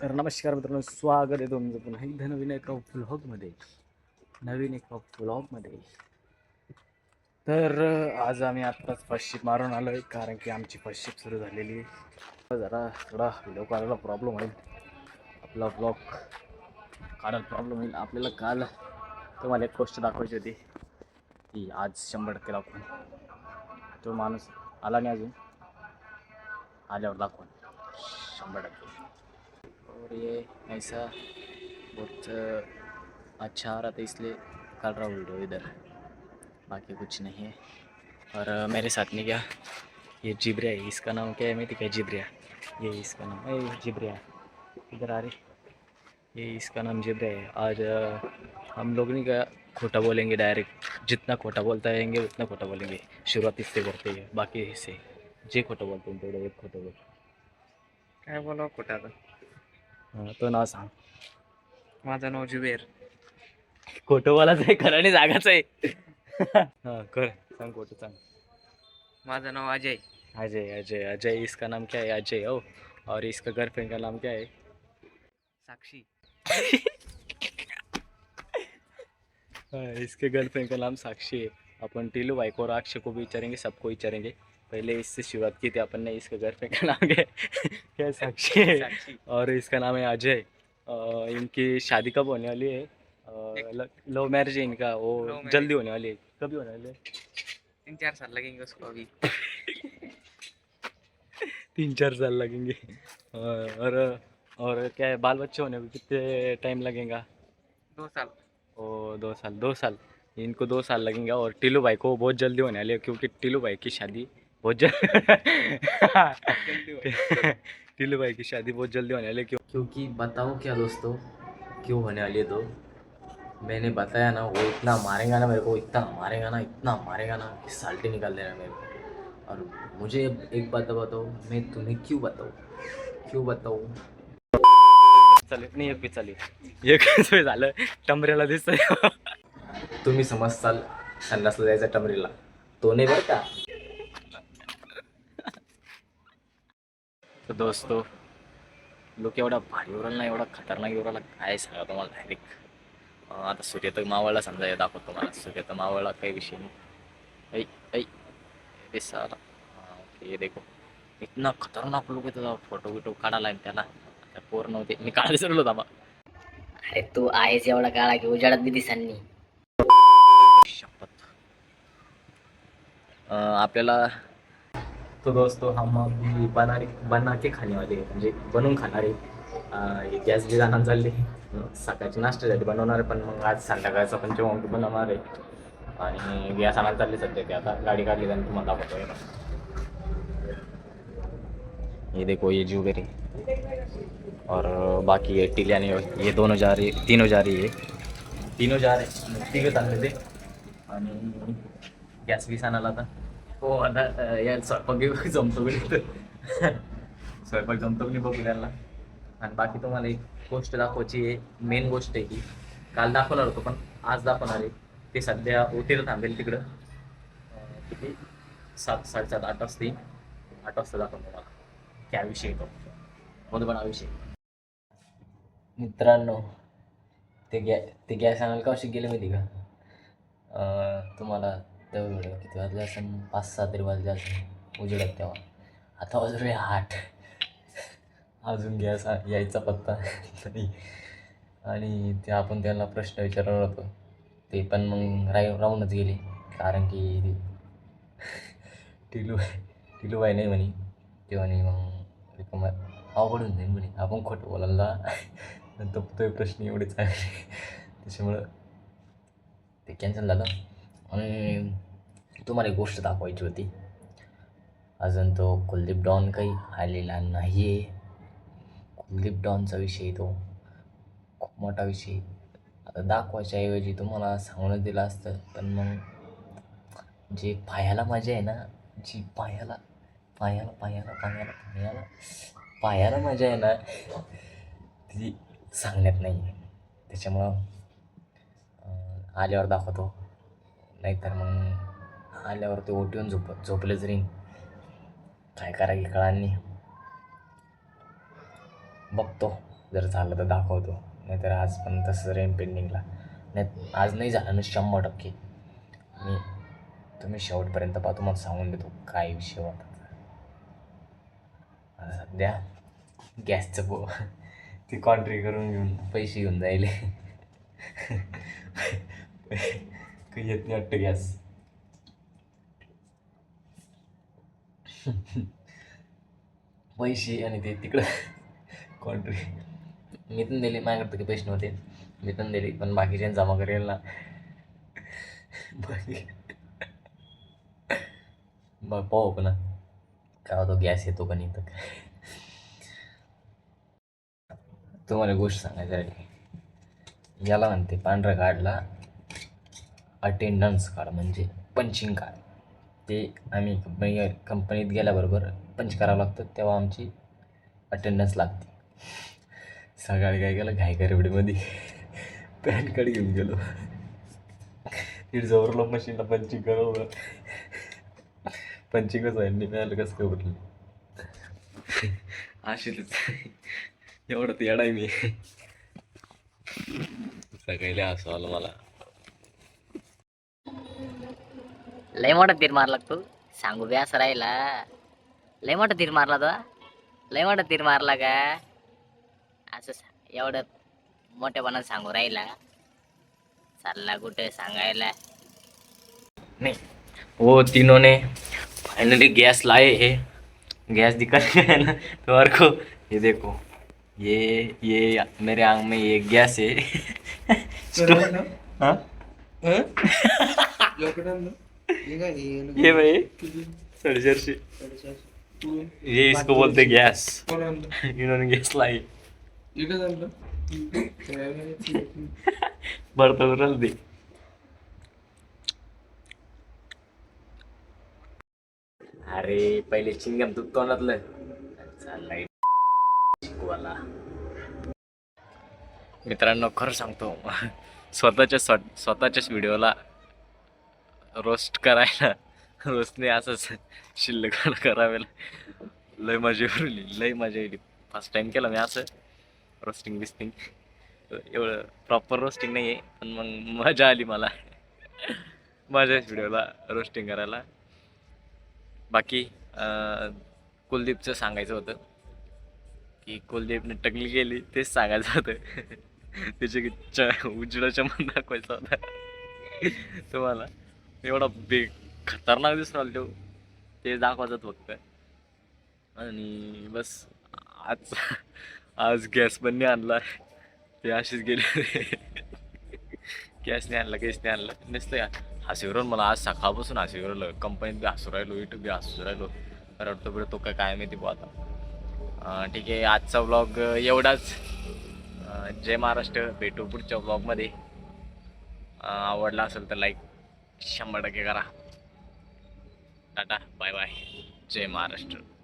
तर नमस्कार मित्रांनो स्वागत आहे तुमचं पुन्हा एकदा नवीन एका व्लॉगमध्ये नवीन एका व्लॉगमध्ये तर आज आम्ही आत्ताच फर्स्टशिप मारून आलो आहे कारण की आमची फर्स्टशिप सुरू झालेली आहे. जरा थोडा व्हिडिओ काढायला प्रॉब्लेम होईल. आपला व्लॉग काढायला प्रॉब्लेम होईल. आपल्याला काल तुम्हाला एक गोष्ट दाखवायची होती की आज शंभर टक्के दाखवून तो माणूस आला नाही अजून. आल्यावर दाखवून. शंभर टक्के. और ये ऐसा बहुत अच्छा आ रहा था इसलिए कर रहा हूँ वीडियो इधर। बाकी कुछ नहीं है। और मेरे साथ में क्या? ये जिब्रिया है। इसका नाम क्या है मैं क्या जिब्रिया। ये इसका नाम है जिब्रिया। इधर आ रही। ये इसका नाम जिब्रिया है। आज हम लोग नहीं क्या खोटा बोलेंगे डायरेक्ट। जितना खोटा बोलता रहेंगे उतना खोटा बोलेंगे। शुरुआत इससे करते हैं। बाकी इससे। जे खोटं बोलतो तेवढं एक खोटं बोल। काय बोलावं कुठं आता हाँ, तो नाव सांग. माझं नाव जुबेर. खोटं बोलायचं आहे खरं आणि जागाच आहे. हाँ कर सांग खोटं सांग. माझं नाव अजय. अजय अजय अजय इसका नाम क्या है? अजय ओ और इसका गर्लफ्रेंड का नाम क्या है? साक्षी. हाँ, इसके गर्लफ्रेंड का नाम साक्षी है. अपन टीलू भाई को और अक्षय को भी विचारेंगे सबको विचारेंगे. पहले इससे शुरुआत की थी अपन ने इसके गर्लफ्रेंड का नाम है? क्या साक्षी? और इसका नाम है अजय। इनकी शादी कब होने वाली है? लव मैरिज है इनका वो जल्दी होने वाली है। कभी होने वाली है? तीन चार साल लगेंगे उसको अभी। तीन चार साल लगेंगे। और और क्या है बाल बच्चे होने में कितने टाइम लगेगा? दो साल। ओ दो साल दो साल। इनको दो साल लगेंगे। और टीलू भाई को बहुत जल्दी होने वाली है क्योंकि टीलू भाई की शादी बहुत जल्दी टीलू भाई की शादी बहुत जल्दी होने वाली है क्यों? क्योंकि बताओ क्या दोस्तों क्यों होने वाली है तो? मैंने बताया ना वो इतना मारेगा ना मेरे को इतना मारेगा ना इतना मारेगा ना कि साल्टी निकाल देना मेरे को। और मुझे एक बात बताओ मैं तुम्हें क्यों बताऊँ? क्यों बताऊँ? चालेल नाही एक चालेल एक सोय झालं? टमऱ्याला दिसतंय. तुम्ही समजताल संडासला जायचा टमरीला. तो नाही बरं का? तर दोस्तो लोक एवढा भारी उराला ना एवढा खतरनाक उराला काय सांगा तुम्हाला डायरेक्ट आता सूर्य तर मावळला समजा दाखवतो तुम्हाला. सूर्य तर मावळला काही विषय नाही. ऐ ऐ सारा ओके देखो. इतना खतरनाक लोक त्याचा फोटो बिटो काढायला त्याला. त्या पोर नव्हते मी काढायला विसरलो होता अरे तू आहेस एवढा काळा की उजाडात बी दिसांनी शपथ. आपल्याला तो दोस्तों हम अभी बना बना के खाने वाले म्हणजे बनवून खाणार आहे. हे गॅस बी जाणार चालली अं, सकाळची नाश्त्यासाठी बनवणार आहे. पण मग आज संध्याकाळचा पण जेवण बनवणार आहे. आणि गॅस आणायला चालली सध्या ते. आता गाडी काढली त्याने तुम्हाला दाखवतोय ये देखो ये ज्वेलरी और बाकी ये टिलिया आणि ये दोन हजार तीन हजार आहे तीन हजार आहे. तिघं चालले ते. आणि गॅस वीस आणायला आता. हो आता अं, या स्वयंपाक बिवपाक जमतो की नाही स्वयंपाक जमतो की नाही बघू त्यांना. आणि बाकी तुम्हाला एक गोष्ट दाखवायची आहे. मेन गोष्ट आहे की काल दाखवणार होतो पण आज दाखवणार आहे. ते सध्या ओटीला थांबेल तिकडं. किती? सात साडेसात आठ वाजता. येईल आठ वाजता दाखवतो मला क्या विषय तो. बहुत बडा विषय. मित्रांनो ते गॅ ते गॅस आणायला का अशी गेले माहिती का? तुम्हाला तेव्हा किती वाजले असेल? पाच सहा तरी वाजले असेल. उजेडात तेव्हा. आता वाजले आठ. अजून गॅस यायचा पत्ता नाही. आणि ते आपण त्यांना प्रश्न विचारणार होतो. ते पण मग राही राहूनच गेले. कारण की टिलू टिलू टिलूबाई नाही म्हणे. ते म्हणे मग रिकामा अवघडून जाईल म्हणे. आपण खोटं बोलायला नंतर तो प्रश्न एवढेच आहे त्याच्यामुळं ते कॅन्सल झालं. आणि तुम्हाला एक गोष्ट दाखवायची होती. अजून तो कुलदीप डॉन काही आलेला नाही आहे कुलदीप डॉनचा विषय तो खूप मोठा विषय. आता दाखवायच्या ऐवजी तुम्हाला सांगून दिलं असतं पण मग जे पायाला मजा आहे ना जी पायाला पायाला पायाला पायाला पायाला पायाला मजा आहे ना ती सांगण्यात नाही आहे त्याच्यामुळं आल्यावर दाखवतो. नाहीतर मग आल्यावर ते ओटीवून झोप झोपलेच रिंग काय करा की कळांनी बघतो जर झालं तर दाखवतो. नाहीतर आज पण तसं रेन पेंडिंगला नाही आज नाही झालं ना शंभर टक्के. मी तुम्ही शेवटपर्यंत पहा तुम्हाला सांगून देतो काय विषय होता आता सध्या गॅसचं पो ती कॉन्ट्री करून घेऊन पैसे घेऊन जायले. येत नाही वाटतं गॅस पैसे आणि ते तिकडं. कॉन्ट्री मी पण दिले माझ्याकडे तर पैसे नव्हते. मी पण दिले पण बाकीच्या जमा करेल ना. बाकी. मग पाहू पण. काय होतो गॅस येतो का नाही तर काय? तुम्हाला गोष्ट सांगायची याला म्हणते पांढरा काढला अटेंडन्स कार्ड म्हणजे पंचिंग कार्ड ते आम्ही कंपनी कंपनीत गेल्याबरोबर पंच करावं लागतं तेव्हा आमची अटेंडन्स लागते. सकाळी काय केलं? घाई पॅन कार्ड घेऊन गेलो. तिथे जवळलो मशीनला पंचिंग करावं. पंचिंगच आहे मिळालं कसं काय उरलं? अशीच. एवढं ते येडाय मी. सकाळी असं आलं मला. लय मोठा तीर मारला तू? सांगू बी असं राहिला. लय मोठा तीर मारला तो? लय मोठा तीर मारला का? असं एवढं मोठेपणा सांगू राहिला. चालला कुठे सांगायला. वो तीनों ने फाइनली गैस लाए है. गैस दिखा है ना? तुम्हारे को ये देखो. ये ये मेरे आंग में ये गैस है? हाँ? ये भाई। साढ़े चार से ये इसको बोलते गैस. इन्होंने गैस लाई बर्तन रल दे. अरे पहिले चिंगम तू तोंडातलं. चाललाय. शिकवाला. मित्रांनो खरं सांगतो. स्वतःच्या स्व स्वतःच्याच व्हिडिओला रोस्ट करायला. रोस्टने असंच शिल्लक करावे लय मजा उरली लय मजा येईल. फर्स्ट टाइम केलं मी असं. रोस्टिंग बिस्टिंग. एवढं प्रॉपर रोस्टिंग नाही आहे पण मग मजा आली मला. माझ्याच व्हिडिओला रोस्टिंग करायला. बाकी कुलदीपचं सांगायचं होतं. की कुलदीपने टकली केली तेच सांगायचं होतं. त्याचे च उजडं चमन दाखवायचा होता. तुम्हाला. एवढा बे खतरनाक दिसून तो ते दाखवायचं फक्त. आणि बस आज आज गॅस पण नाही आणला. ते अशीच गेले. गॅस नाही आणला गॅस नाही आणला. नसतं हसीवरून मला आज सकाळपासून हसी कंपनीत बी हसू राहिलो युट्यूब बी हसू राहिलो. रडतो बिडतो काय काय माहिती बुवा आता. ठीक आहे आजचा व्लॉग एवढाच. जय महाराष्ट्र. भेटू पुढच्या ब्लॉगमध्ये आवडला असेल तर लाईक शंभर टक्के करा. Tata bye bye. जय महाराष्ट्र.